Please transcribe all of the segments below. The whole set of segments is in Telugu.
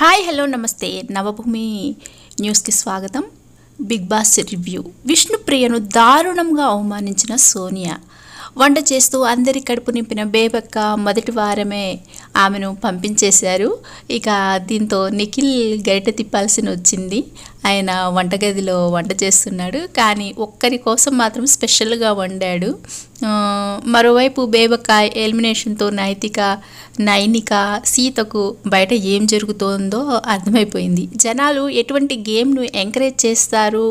హాయ్ హలో నమస్తే. నవభూమి న్యూస్కి స్వాగతం. Big boss review. విష్ణుప్రియను దారుణంగా అవమానించిన సోనియా. వంట చేస్తూ అందరి కడుపు నింపిన బేబక్క మొదటి వారమే ఆమెను పంపించేశారు. ఇక దీంతో నిఖిల్ గరిట తిప్పాల్సిన వచ్చింది. ఆయన వంటగదిలో వంట చేస్తున్నాడు. కానీ ఒక్కరి కోసం మాత్రం స్పెషల్గా వండాడు. మరోవైపు బేబక్క ఎలిమినేషన్తో నైతిక నైనిక సీతకు బయట ఏం జరుగుతోందో అర్థమైపోయింది. జనాలు ఎటువంటి గేమ్ను ఎంకరేజ్ చేస్తారు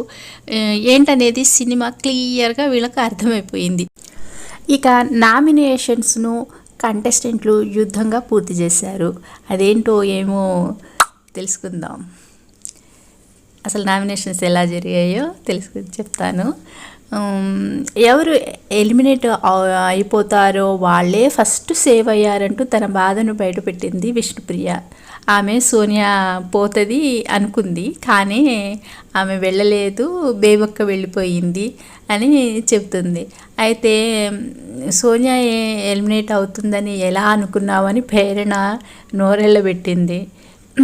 ఏంటనేది సినిమా క్లియర్గా వీళ్ళకి అర్థమైపోయింది. ఇక నామినేషన్స్ను కంటెస్టెంట్లు యుద్ధంగా పూర్తి చేశారు. అదేంటో ఏమో తెలుసుకుందాం. అసలు నామినేషన్స్ ఎలా జరిగాయో తెలుసుకుని చెప్తాను. ఎవరు ఎలిమినేట్ అయిపోతారో వాళ్ళే ఫస్ట్ సేవ్ అయ్యారంటూ తన బాధను బయటపెట్టింది విష్ణుప్రియ. ఆమె సోనియా పోతుంది అనుకుంది కానీ ఆమె వెళ్ళలేదు బేబక్క వెళ్ళిపోయింది అని చెప్తుంది అయితే సోనియా ఏ- ఎలిమినేట్ అవుతుందని ఎలా అనుకున్నావని ప్రేరణ నోరెళ్ళబెట్టింది.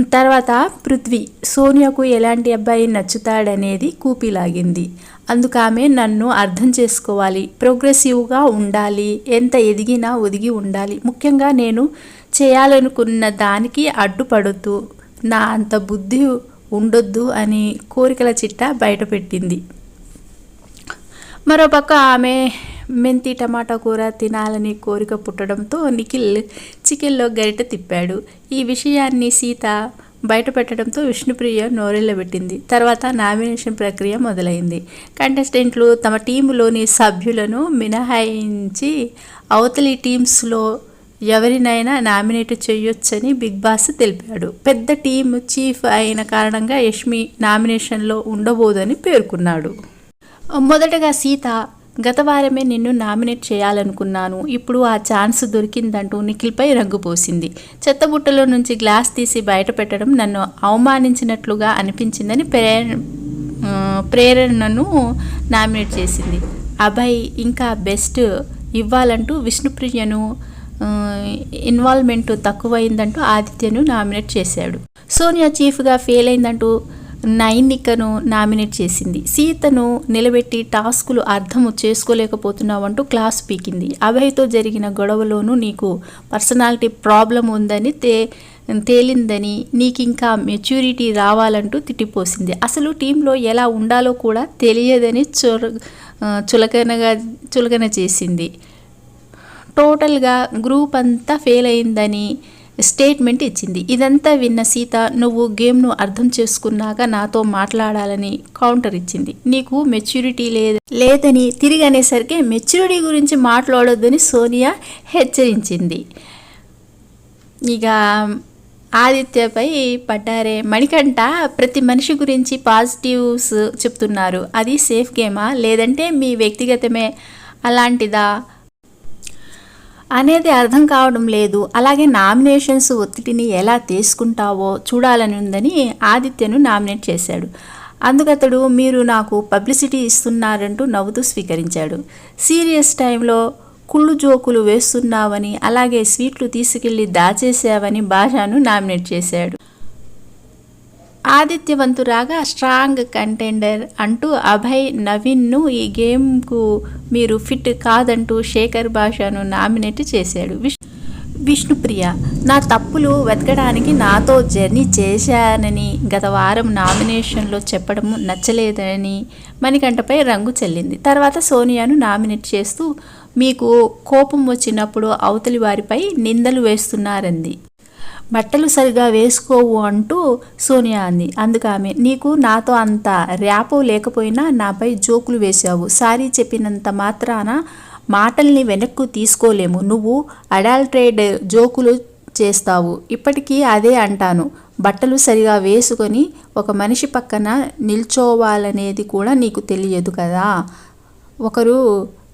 తర్వాత పృథ్వీ సోనియాకు ఎలాంటి అబ్బాయి నచ్చుతాడనేది కూపిలాగింది. అందుకు ఆమె నన్ను అర్థం చేసుకోవాలి ప్రోగ్రెసివ్గా ఉండాలి ఎంత ఎదిగినా ఒదిగి ఉండాలి. ముఖ్యంగా నేను చేయాలనుకున్న దానికి అడ్డుపడద్దు నా అంత బుద్ధి ఉండొద్దు అని కోరికల చిట్ట బయటపెట్టింది. మరోపక్క ఆమె మెంతి టమాటా కూర తినాలని కోరిక పుట్టడంతో నిఖిల్ చికెన్లో గరిట తిప్పాడు. ఈ విషయాన్ని సీత బయటపెట్టడంతో విష్ణుప్రియ నోరెళ్ళబెట్టింది. తర్వాత నామినేషన్ ప్రక్రియ మొదలైంది. కంటెస్టెంట్లు తమ టీములోని సభ్యులను మినహాయించి అవతలి టీమ్స్లో ఎవరినైనా నామినేట్ చేయొచ్చని బిగ్ బాస్ తెలిపాడు. పెద్ద టీం చీఫ్ అయిన కారణంగా యష్మి నామినేషన్లో ఉండబోదని పేర్కొన్నాడు. మొదటగా సీత గత వారమే నిన్ను నామినేట్ చేయాలనుకున్నాను. ఇప్పుడు ఆ ఛాన్స్ దొరికిందంటూ నిఖిల్పై రంగు పోసింది. చెత్తబుట్టలో నుంచి గ్లాస్ తీసి బయట పెట్టడం నన్ను అవమానించినట్లుగా అనిపించిందని ప్రేర ప్రేరణను నామినేట్ చేసింది. అభయ్ ఇంకా బెస్ట్ ఇవ్వాలంటూ విష్ణుప్రియను ఇన్వాల్వ్మెంట్ తక్కువైందంటూ ఆదిత్యను నామినేట్ చేశాడు. సోనియా చీఫ్గా ఫెయిల్ అయిందంటూ నైనికను నామినేట్ చేసింది. సీతను నిలబెట్టి టాస్కులు అర్థము చేసుకోలేకపోతున్నావంటూ క్లాస్ పీకింది. అభయ్తో జరిగిన గొడవలోనూ నీకు పర్సనాలిటీ ప్రాబ్లం ఉందని తే తేలిందని నీకు ఇంకా మెచ్యూరిటీ రావాలంటూ తిట్టిపోసింది. అసలు టీంలో ఎలా ఉండాలో కూడా తెలియదని చుర చులకనగా చులకన చేసింది. టోటల్గా గ్రూప్ అంతా ఫెయిల్ అయిందని స్టేట్మెంట్ ఇచ్చింది. ఇదంతా విన్న సీత నువ్వు గేమ్ను అర్థం చేసుకున్నాక నాతో మాట్లాడాలని కౌంటర్ ఇచ్చింది. నీకు మెచ్యూరిటీ లేదు లేదని తిరిగి అనేసరికి మెచ్యూరిటీ గురించి మాట్లాడొద్దని సోనియా హెచ్చరించింది. ఇక ఆదిత్యపై పడ్డారే మణికంఠ. ప్రతి మనిషి గురించి పాజిటివ్స్ చెప్తున్నారు. అది సేఫ్ గేమా లేదంటే మీ వ్యక్తిగతమే అలాంటిదా? అనేది అర్థం కావడం లేదు. అలాగే నామినేషన్స్ ఒత్తిడిని ఎలా తీసుకుంటావో చూడాలని ఉందని ఆదిత్యను నామినేట్ చేశాడు. అందుకతడు మీరు నాకు పబ్లిసిటీ ఇస్తున్నారంటూ నవ్వుతూ స్వీకరించాడు. సీరియస్ టైంలో కుళ్ళు జోకులు వేస్తున్నావని అలాగే స్వీట్లు తీసుకెళ్ళి దాచేసావని భాషను నామినేట్ చేశాడు. ఆదిత్యవంతురాగా స్ట్రాంగ్ కంటెండర్ అంటూ అభయ్ నవీన్ను ఈ గేమ్కు మీరు ఫిట్ కాదంటూ శేఖర్ భాషను నామినేట్ చేశాడు. విష్ విష్ణుప్రియ నా తప్పులు వెతకడానికి నాతో జర్నీ చేశానని గత వారం నామినేషన్లో చెప్పడం నచ్చలేదని మణికంఠపై రంగు చెల్లింది. తర్వాత సోనియాను నామినేట్ చేస్తూ మీకు కోపం వచ్చినప్పుడు అవతలి వారిపై నిందలు వేస్తున్నారంది. బట్టలు సరిగా వేసుకోవు అంటూ సోనియా అంది. అందుకు ఆమె నీకు నాతో అంత ర్యాపో లేకపోయినా నాపై జోకులు వేశావు. సారీ చెప్పినంత మాత్రాన మాటల్ని వెనక్కు తీసుకోలేము. నువ్వు అడాల్ట్రేడ్ జోకులు చేస్తావు. ఇప్పటికీ అదే అంటాను. బట్టలు సరిగా వేసుకొని ఒక మనిషి పక్కన నిల్చోవాలనేది కూడా నీకు తెలియదు కదా? ఒకరు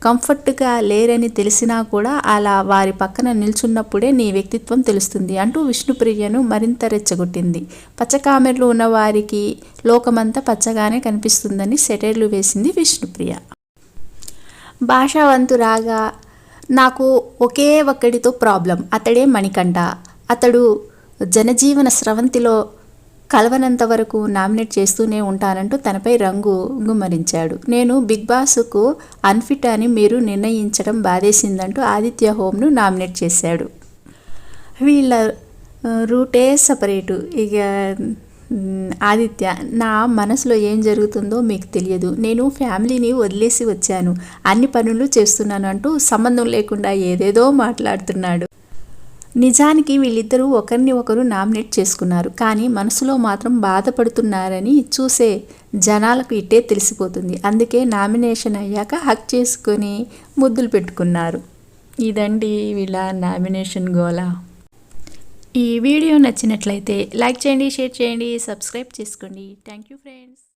కంఫర్ట్గా లేరని తెలిసినా కూడా అలా వారి పక్కన నిల్చున్నప్పుడే నీ వ్యక్తిత్వం తెలుస్తుంది. అంటూ విష్ణుప్రియను మరింత రెచ్చగొట్టింది. పచ్చకామెర్లు ఉన్న వారికి లోకమంతా పచ్చగానే కనిపిస్తుందని సెటైర్లు వేసింది విష్ణుప్రియ. భాషావంతురాగా నాకు ఒకే ఒక్కడితో ప్రాబ్లం. అతడే మణికంఠ. అతడు జనజీవన స్రవంతిలో కలవనంత వరకు నామినేట్ చేస్తూనే ఉంటానంటూ తనపై రంగు గుమ్మరించాడు. నేను బిగ్ బాస్కు అన్ఫిట్ అని మీరు నిర్ణయించడం బాధేసిందంటూ ఆదిత్య హోమ్ను నామినేట్ చేశాడు. వీళ్ళ రూటే సపరేటు. ఇక ఆదిత్య నా మనసులో ఏం జరుగుతుందో మీకు తెలియదు. నేను ఫ్యామిలీని వదిలేసి వచ్చాను. అన్ని పనులు చేస్తున్నాను అంటూ సంబంధం లేకుండా ఏదేదో మాట్లాడుతున్నాడు. నిజానికి వీళ్ళిద్దరూ ఒకరిని ఒకరు నామినేట్ చేసుకున్నారు. కానీ మనసులో మాత్రం బాధపడుతున్నారని చూసే జనాలకు ఇట్టే తెలిసిపోతుంది. అందుకే నామినేషన్ అయ్యాక హక్ చేసుకొని ముద్దులు పెట్టుకున్నారు. ఇదండి వీళ్ళ నామినేషన్ గోల. ఈ వీడియో నచ్చినట్లయితే లైక్ చేయండి షేర్ చేయండి సబ్స్క్రైబ్ చేసుకోండి. Thank you friends.